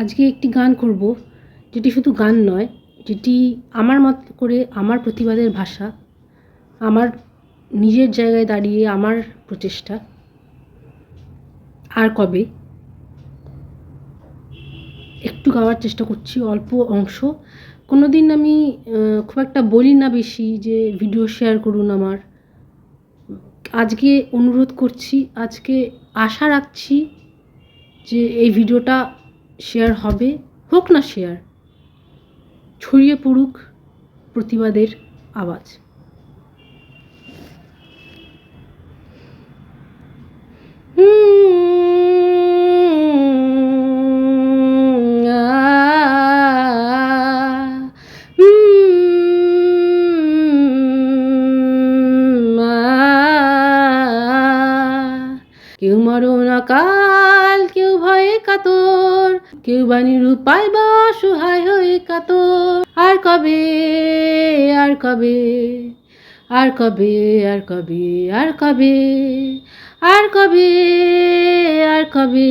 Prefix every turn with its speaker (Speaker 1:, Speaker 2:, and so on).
Speaker 1: আজকে একটি গান করব, যেটি শুধু গান নয়, যেটি আমার মত করে আমার প্রতিবাদের ভাষা, আমার নিজের জায়গায় দাঁড়িয়ে আমার প্রচেষ্টা। আর কবে? একটু গাওয়ার চেষ্টা করছি, অল্প অংশ। কোনো দিন আমি খুব একটা বলি না বেশি যে ভিডিও শেয়ার করুন আমার। আজকে অনুরোধ করছি, আজকে আশা রাখছি যে এই ভিডিওটা শেয়ার হবে হোক না শেয়ার ছড়িয়ে পড়ুক প্রতিবাদের আওয়াজ। কেউ মরণ অকাল, কেউ ভয়ে কাতর, কেউ বা নিরুপায় বা অসহায় হয়ে কাতর। আর কবে আর কবে আর কবে আর কবে আর কবে আর কবে আর কবে